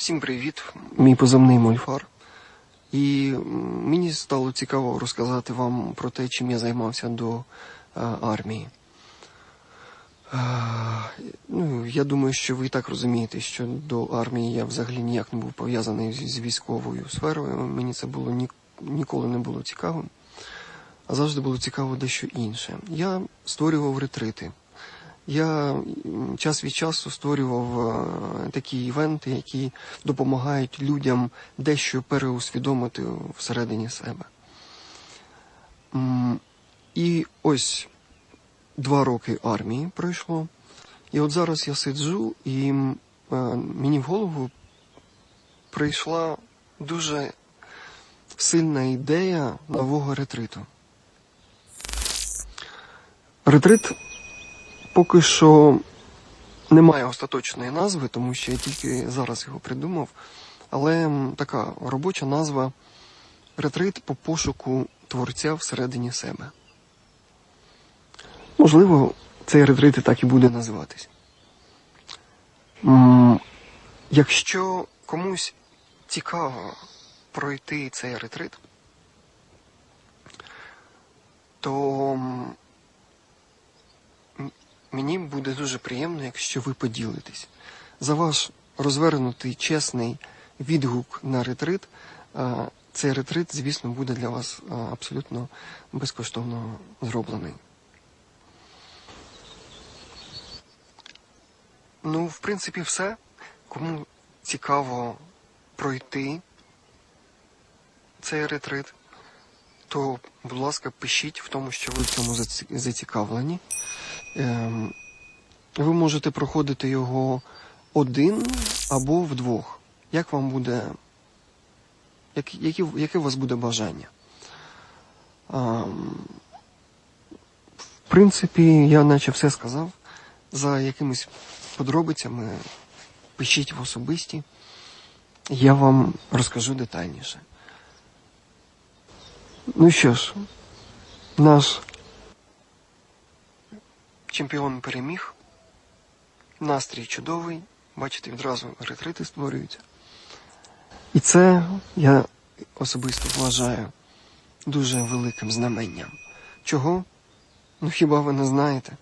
Всім привіт, мій позивний Мольфар. І мені стало цікаво розказати вам про те, чим я займався до е, армії. Е, ну, я думаю, що ви і так розумієте, що до армії я взагалі ніяк не був пов'язаний з, військовою сферою. Мені це було ні, ніколи не було цікаво. А завжди було цікаво дещо інше. Я створював ретрити. Я час від часу створював е, такі івенти, які допомагають людям дещо переусвідомити всередині себе. І ось два роки армії пройшло. І от зараз я сиджу, і е, мені в голову прийшла дуже сильна ідея нового ретриту. Ретрит поки що немає остаточної назви, тому що я тільки зараз його придумав. Але така робоча назва ретрит по пошуку творця всередині себе. Можливо, цей ретрит і так і буде називатись. Якщо комусь цікаво пройти цей ретрит, то м, Мені буде дуже приємно, якщо ви поділитесь. За ваш розвернутий, чесний відгук на ретрит. Цей ретрит, звісно, буде для вас абсолютно безкоштовно зроблений. Ну, в принципі, все. Кому цікаво пройти цей ретрит, то, будь ласка, пишіть в тому, що ви в цьому зацікавлені. Ем, ви можете проходити його один або вдвох. Як вам буде. Як, які, яке у вас буде бажання? Ем, в принципі, я наче все сказав. За якимись подробицями пишіть в особисті. Я вам розкажу детальніше. Ну що ж, наш Чемпіон переміг. Настрій чудовий. Бачите, відразу ретрити створюються. І це я особисто вважаю дуже великим знаменням. Чого? Ну хіба ви не знаєте?